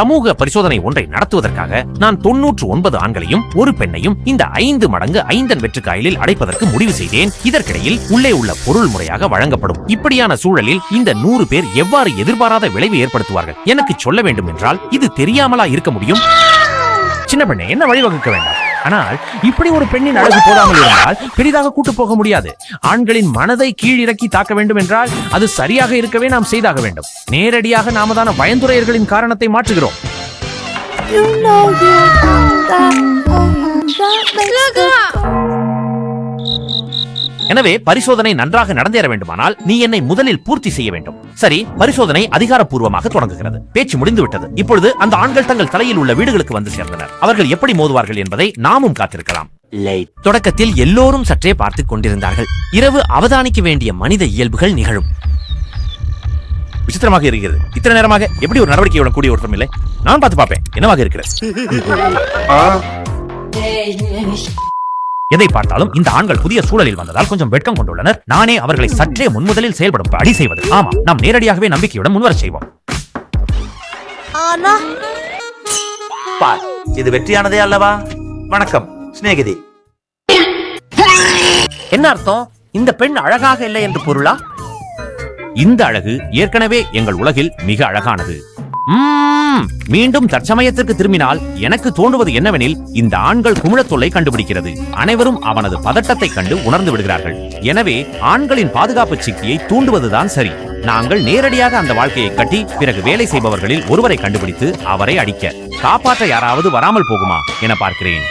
சமூக பரிசோதனை ஒன்றை நடத்துவதற்காக நான் தொன்னூற்று ஒன்பது ஆண்களையும் ஒரு பெண்ணையும் இந்த ஐந்து மடங்கு ஐந்தன் வெற்றுக்காயலில் அடைப்பதற்கு முடிவு செய்தேன். இதற்கிடையில் உள்ளே உள்ள பொருள் முறையாக வழங்கப்படும். இப்படியான சூழலில் இந்த நூறு பேர் எவ்வாறு எதிர்பாராத விளைவு ஏற்படுத்துவார்கள்? எனக்கு சொல்ல வேண்டும் என்றால் இது தெரியாமலா இருக்க முடியும்? சின்ன பெண்ணை என்ன வழிவகுக்க வேண்டாம்? ஆனால் இப்படி ஒரு பெண்ணின் அழகு போதாமல் இருந்தால் பெரிதாக கூட்டு போக முடியாது. ஆண்களின் மனதை கீழிறக்கி தாக்க வேண்டும் என்றால் அது சரியாக இருக்கவே நாம் செய்தாக வேண்டும். நேரடியாக நாம தான பயந்துரையர்களின் காரணத்தை மாற்றுகிறோம். You know எனவே பரிசோதனை நன்றாக நடந்தேற வேண்டுமானால் நீ என்னை முதலில் பூர்த்தி செய்ய வேண்டும். சரி பரிசோதனை அதிகாரப்பூர்வமாக தொடங்குகிறது. பேச்சு முடிந்து விட்டது இப்பொழுது அந்த ஆண்கள் தங்கள் தலையில் உள்ள வீடுகளுக்கு வந்து சேர்ந்தனர். அவர்கள் எப்படி மோதுவார்கள் என்பதை நாமும் காத்திருக்கலாம். லேட். தொடக்கத்தில் எல்லோரும் சற்றே பார்த்துக் கொண்டிருந்தார்கள். இரவு அவதானிக்க வேண்டிய மனித இயல்புகள் நிகழும். விசித்திரமாக இருக்கிறது. இத்தனை நேரமாக எப்படி ஒரு நடவடிக்கையுடன் கூடிய ஒருத்தம் இல்லை? நான் பார்த்து பார்ப்பேன். என்னவாக இருக்கிறது? எதை பார்த்தாலும் இந்த ஆண்கள் புதிய சூழலில் வந்ததால் கொஞ்சம் வெட்கம் கொண்டுள்ளனர். நானே அவர்களை சற்றே முன்முதலில் செயல்படும் அடி செய்வது. ஆமா நாம் நேரடியாகவே நம்பிக்கையுடன் முன்வரச் செய்வோம். இது வெற்றியானதே அல்லவா? வணக்கம் சிநேகிதி. என்ன அர்த்தம்? இந்த பெண் அழகாக இல்லை என்று பொருளா? இந்த அழகு ஏற்கனவே எங்கள் உலகில் மிக அழகானது. மீண்டும் தற்சமயத்திற்கு திரும்பினால் எனக்கு தோன்றுவது என்னவெனில் இந்த ஆண்கள் குமிழத் தொல்லை கண்டுபிடிக்கிறது. அனைவரும் அவனது பதட்டத்தை கண்டு உணர்ந்து விடுகிறார்கள். எனவே ஆண்களின் பாதுகாப்பு சிக்கியை தூண்டுவதுதான் சரி. நாங்கள் நேரடியாக அந்த வாழ்க்கையை கட்டி பிறகு வேலை செய்பவர்களில் ஒருவரை கண்டுபிடித்து அவரை அடிக்க. காப்பாற்ற யாராவது வராமல் போகுமா என பார்க்கிறேன்.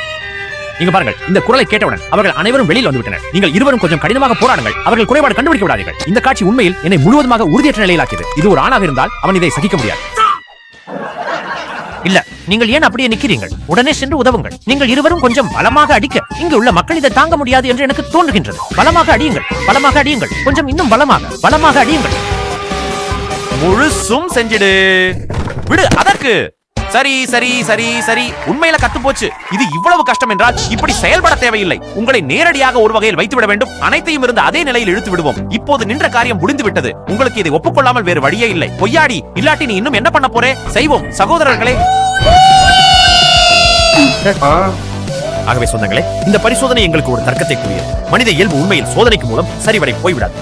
நீங்க பாருங்கள் இந்த குரலை கேட்டவுடன் அவர்கள் அனைவரும் வெளியில் வந்துவிட்டனர். நீங்கள் இருவரும் கொஞ்சம் கடினமாக போராடுங்கள். அவர்கள் குறைபாடு கண்டுபிடிக்க விடாதீர்கள். இந்த காட்சி உண்மையில் என்னை முழுவதுமாக உறுதியற்ற நிலையிலாக்கியது. இது ஒரு ஆணாக இருந்தால் அவன் இதை சகிக்க முடியாது. நீங்கள் ஏன் அப்படியே நிக்கிறீர்கள்? உடனே சென்று உதவுங்கள். நீங்கள் இருவரும் கொஞ்சம் பலமாக அடிக்க இங்கு உள்ள மக்கள் இதை தாங்க முடியாது என்று எனக்கு தோன்றுகின்றது. பலமாக அடியுங்கள் பலமாக அடியுங்கள். கொஞ்சம் இன்னும் பலமாக பலமாக அடியுங்கள். முழுசும் செஞ்சிடு. விடு அதற்கு. சரி சரி சரி சரி. உண்மையில கத்து போச்சு. இது இவ்வளவு கஷ்டம் என்றால் இப்படி செயல்பட தேவையில்லை. உங்களை நேரடியாக ஒரு வகையில் வைத்து விட வேண்டும். அனைத்தையும் இருந்து அதே நிலையில் இழுத்து விடுவோம். இப்போது நின்ற காரியம் முடிந்து விட்டது. உங்களுக்கு இதை ஒப்புக்கொள்ளாமல் வேறு வழியே இல்லை. பொய்யாடி இல்லாட்டி நீ இன்னும் என்ன பண்ண போறே? செய்வோம். சகோதரர்களே. ஆகவே சொந்தங்களே இந்த பரிசோதனை எங்களுக்கு ஒரு தர்க்கத்தை கூறியது. மனித இயல்பு உண்மையில் சோதனைக்கு மூலம் சரிவரை போய்விடாது.